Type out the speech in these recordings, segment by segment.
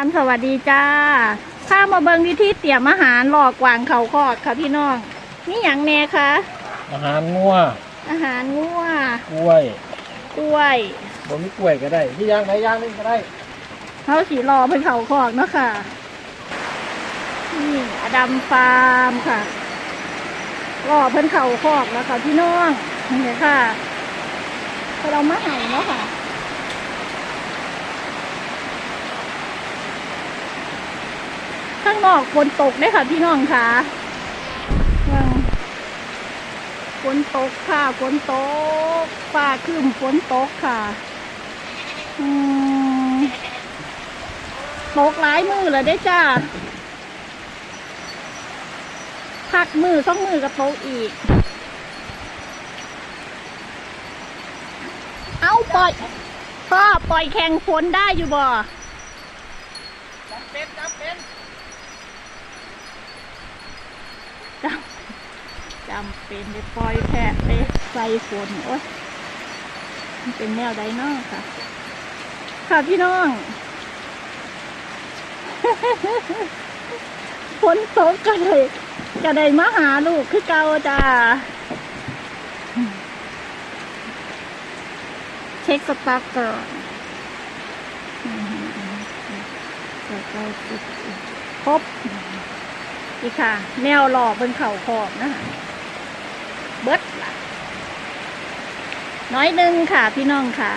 ามสวัสดีจ้าข้ามาเบิงวิธีเตรียมอาหารหลอกกวางเขาคอกค่ะพี่น้องนี่อย่างแน่คะอาหารงัวอาหารงัวกล้วยกล้วยบ่มีกล้วยก็ได้ที่ย่างไหนย่างนี่ก็ได้เขาสีรอเพิ่นเขาคอกเนาะค่ะนี่อดัมฟาร์มค่ะรอเพิ่นเขาคอกแล้วค่ะพี่น้องนี่ค่ะพอเรามาใหายเนาะค่ะ ข้างนอกฝนตกได้ค่ะ พี่น้องค่ะฝนตกค่ะฝนตกฟ้าครึ้มฝนตกค่ะตกหลายมือแล้วได้จ้าพักมือสองมือก็ตกอีก เอาปล่อยพ่อปล่อยแข่งฝนได้อยู่บ่ จำเป็นจำเป็น จำ จำเป็นไปปล่อยแพะไปใส่ฝนโอ๊ยมันเป็นแนวใดนาะค่ะ ค่ะพี่น้องฝนตกก็เลยก็ได้มาหาลูกคือเก่าจ้าเช็คสต็อกก่อนครบนี่ค่ะ แนวหล่อบนเข่าขอบนะคะ เบิดละน้อยหนึ่งค่ะพี่น้องค่ะ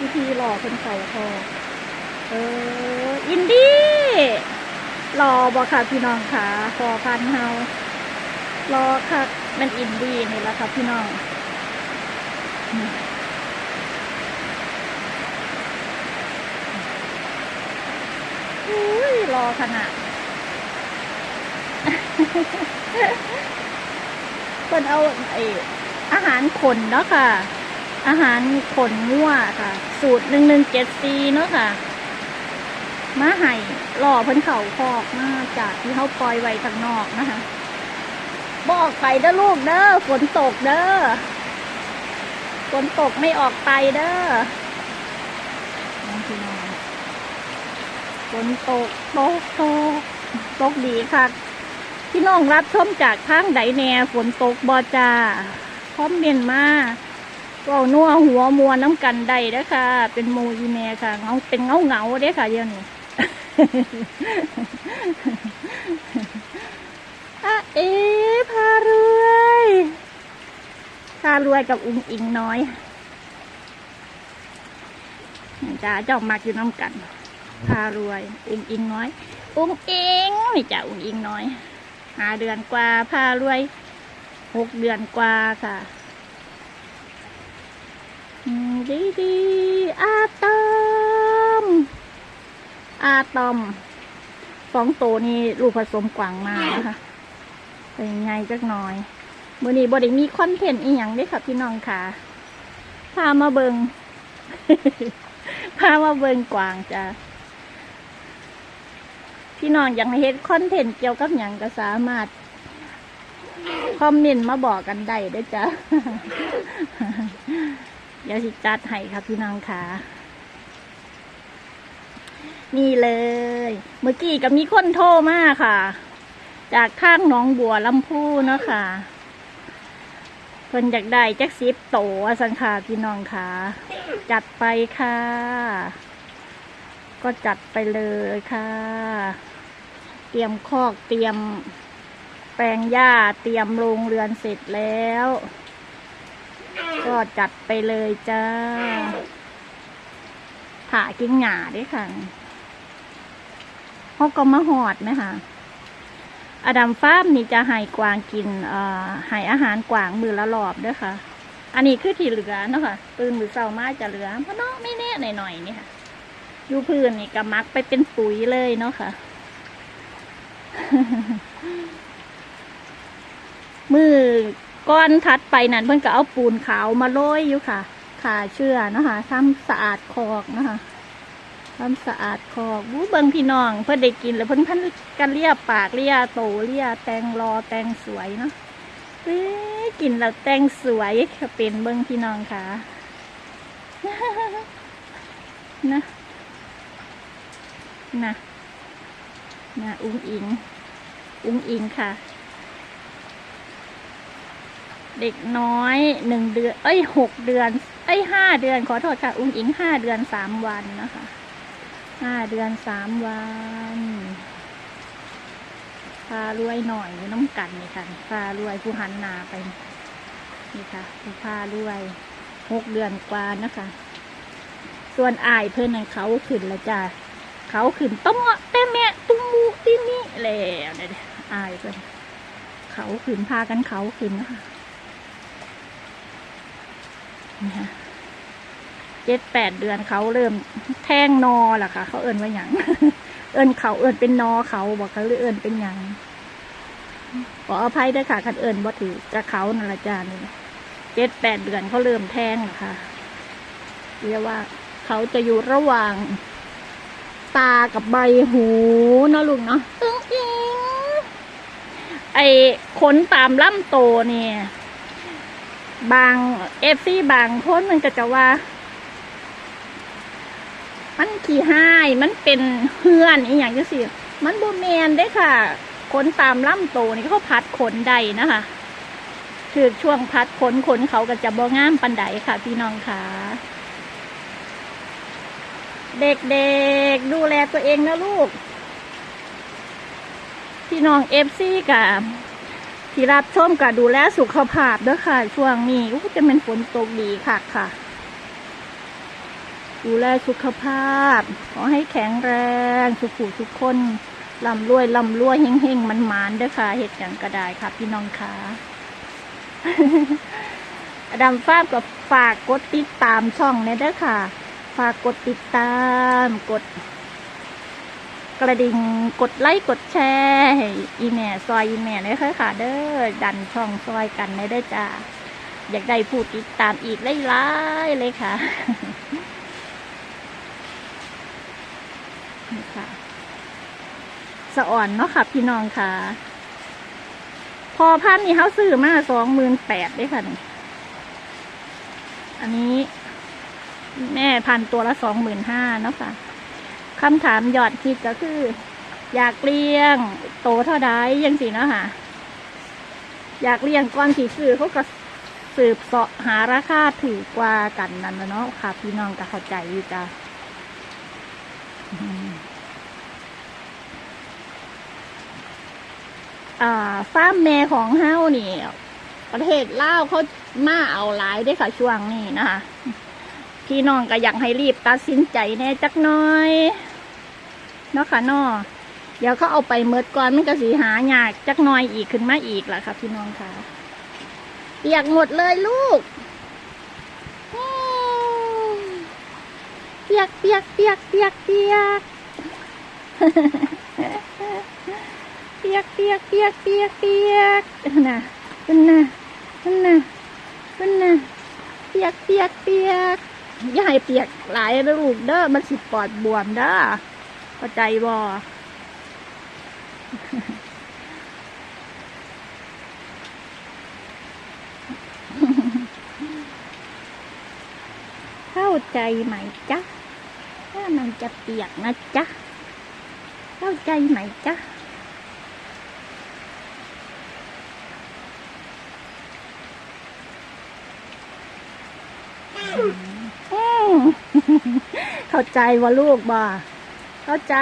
วิธีหล่อบนเข่าขอเออ อินดี้รอบ่ค่ะพี่น้องค่ะพอพันเฮารอค่ะ มันอินดี้นี่แหละค่ะพี่น้อง อุ้ยรอขนาดเพิ่นเอาไออาหารขนเนาะค่ะ อาหารขนงัวค่ะ สูตรหนึ่งหนึ่งเจ็ดซีเนาะค่ะมาให้รอเพิ่นเข่าคอกมาจากที่เขาปล่อยไว้ข้างนอกนะคะ บอกไปเด้อลูกเด้อฝนตกเด้อฝนตกไม่ออกไปเด้อน้องพี่น้อง ฝนตกตกตกตกดีค่ะพี่น้องรับชมจากทางใดแนฝนตกบอจาพร้อมเมียนมาก็นัวหัวมัวน้ำกันได้ด้ค่ะ เป็นหมูอีเมค่ะเงาเป็นเงาเงาเด้ค่ะเดี๋ยวนี้อะเอ๋พารวยพารวยกับอุ้งอิงน้อยจ้าเจ้ามักอยู่น้ำกัน พารวย อุ้งอิงน้อย อุ้งอิงนี่จ้าอุ้งอิงน้อยหาเดือนกว่าพารวยหกเดือนกว่าค่ะดีดีอาตอม อาตอมสองโตนี้ลูกผสมกวางมานะคะเป็นไงจักหน่อยมื่อนี้บไดมีคอนเทนต์อีหยังเด้ค่ะพี่น้องค่ะพามาเบิง พามาเบิงกวางจ้ะ พี่น้องอยากให้เฮ็ดคอนเทนต์เกี่ยวกับหยังก็สามารถคอมเมนต์มาบอกกันได้ด้อจ้ะเดี๋ยวสิจัดให้ค่ะพี่น้องค่ะนี่เลย เมื่อกี้ก็มีคนโทรมาค่ะ จากข้างน้องบัวลำพูเนาะค่ะเพิ่นอยากได้แจักสิบโตสังค่ะพี่น้องค่ะ จัดไปค่ะ ก็จัดไปเลยค่ะ เตรียมคอกเตรียมแปลงหญ้าเตรียมโรงเรือนเสร็จแล้ว ก็จัดไปเลยจ้าผ่ากิ้งหงาด้วยค่ะเขาก็มาหอดไหมคะอดัมฟ้ามนี่จะให้กวางกินเอ่อให้อาหารกวางมือละรอบด้วยค่ะ อันนี้คือที่เหลือเนาะค่ะ ตื่นมือเช้ามาจะเหลือเพราะเนาะไม่แน่หน่อยๆนี่ค่ะ ยูพื้นนี่ก็มักไปเป็นปุ๋ยเลยเนาะค่ะ มือก้อนทัดไปนั่นเพิ่อนก็เอาปูนขาวมาโรยอยู่ค่ะขาเชื่อเนาะคะทำสะอาดคอกนะคะความสะอาดคอกบูเบิงพี่น้อง เพื่อได้กินแล้วเพิ่อนพันกันเลียปากเลียโตเลียแตงรอแตงสวยเนาะเอ้ยกินแล้วแตงสวยเป็นเบิงพี่น้องค่ะนะ นะนะอุ้งอิง อุ้งอิงค่ะ เด็กน้อยหนึ่งเดือน เอ้ยหกเดือน เอ้ยห้าเดือน ขอโทษค่ะ อุ้งอิงห้าเดือนสามวันนะคะห้าเดือนสามวันพารวยหน่อยน้ำกันนี่ค่ะพารวยผู้หันนาไป นี่ค่ะผู้พารวยหกเดือนกว่านะคะ ส่วนอายเพื่อนนั้นเขาขึ้นแล้วจ้า เขาขึ้นต้มเต้แม่ตุ้มมูตินี่แล้วเนี่ยอายเพื่นเขาขึ้นพากันเขาขึ้นนะคะนี่ค่ะเจ็ดแปดเดือนเขาเริ่มแท่งนอล่ะค่ะ เขาเอินว่าหยังเอินเขาเอินเป็นนอเขาบอกเขาหรือเอินเป็นหยังขออภัยด้วยค่ะคันเอินบ่ถือกระเขานั่นละจานี่เจ็ดแปดเดือนเขาเริ่มแท่งล้วค่ะเรียกว่าเขาจะอยู่ระหว่าง ตากับใบหูเนาะลุงเนาะอึ้งอิงไอ้ขนตามล่ำโตเนี่ยบางเอฟซีบางคนมันก็จะว่า มันขี้ห้ายมันเป็นเฮือนอีอย่างจังสิมันบูแมนได้ค่ะ ขนตามล่ำโตนี่เขาพัดขนใดนะคะคือช่วงพัดขนขนเขาก็จะบ่งามปันใดค่ะ พี่น้องค่ะ เด็กๆดูแลตัวเองนะลูก พี่น้องเอฟซีกับที่รับชมกับดูแลสุขภาพด้วยค่ะ ช่วงนี้อู้จะเป็นฝนตกดีค่ะค่ะ ดูแลสุขภาพ ขอให้แข็งแรงสุขุทุกคนลำรวยลำรวยเฮงเฮงมันมานด้วยค่ะเหตุอย่างกระไดค่ะ พี่น้องค่ะดัมฟ้ากับฝากกดติดตามช่องเนี่ยด้วยค่ะ ฝากกดติดตาม กด กระดิ่งกดไลค์กดแชร์อีแม่ซอยอีแม่ด้ค่ะค่ะ เด้อดันช่องซอยกันได้เด้จ้าอยากได้ผู้ติดตามอีกหลายเลยค่ะนี่ค่ะสะอ่อนเนาะค่ะ พี่น้องค่ะ พอพันนี่เขาซื้อมาสองหมื่นแปดได้ค่ะนี่อันนี้ แม่พันตัวละสองหมื่นห้าเนาะค่ะคำถามยอดคิดก็คือ อยากเลี้ยง โตเท่าใดยังสิเนาะค่ะ อยากเลี้ยงก่อนสีซื้อเขาก็สืบเสาะหาราคาถือกว่ากันนั่นนะเนาะค่ะ พี่น้องก็เข้าใจอยู่จ้ะอืมอ่าฟาร์มแม่ของเฮานี่ ประเทศลาวเขามาเอาหลายได้ค่ะช่วงนี้นะคะ พี่น้องก็อยากให้รีบตัดสินใจแน่จักน้อยเนาะค่ะนาะเดี๋ยวเขาเอาไปเมิดก่อนมันก็สีหายากจักน้อยอีกขึ้นมาอีกล่ะค่ะพี่น้องค่ะเปียกหมดเลยลูกเปียกเปียกเปียกเปียกเปียกเปียกเปียกเปียกเปียกเปียกน่ะเป็นน่ะเป็นน่ะเป็นน่ะเปียกเปียกเปียก อย่าให้เปียกหลายนะลูกเด้อมันสิปอดบวมเด้อเข้าใจบ่เข้าใจไหมจ๊ะถ้ามันจะเปียกนะจ๊ะเข้าใจไหมจ๊ะอืม เข้าใจว่าลูกบ่เข้าใจ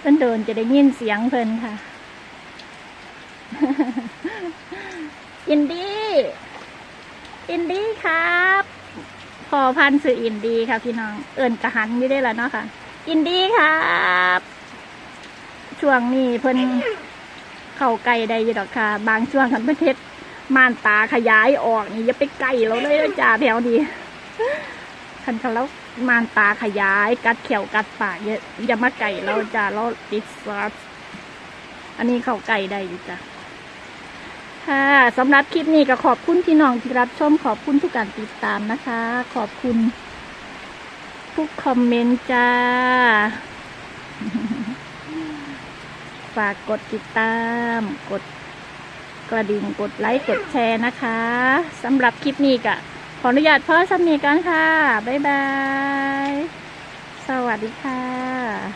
เพิ่นโดนจะได้ยินเสียงเพิ่นค่ะอินดี้อินดี้ครับพอพันสื่ออินดี้ค่ะพี่น้อง เอิญกระหันอยู่ได้แล้วเนาะค่ะ อินดี้ครับช่วงนี้เพิ่นเข้าใกล้ได้ยู่ดอกค่ะ บางช่วงคันประเทศม่านตาขยายออกนี่อย่าไปใกล้เราเลยจ้าแถวนี้ คันเขาแล้วมานตาขยาย กัดเขียวกัดป่ากเยอะอย่ามาไก่เราจะเราติดซอสอันนี้เขาไก่ได้จ้ะค่ะสำหรับคลิปนี้ก็ขอบคุณพี่น้องที่รับชมขอบคุณทุกการติดตามนะคะ ขอบคุณทุกคอมเมนต์จ้า ฝากกดติดตาม กดกระดิ่งกดไลค์กดแชร์นะคะสำหรับคลิปนี้ก็ ขออนุญาตพ่อสมีกันค่ะ บ๊ายบาย สวัสดีค่ะ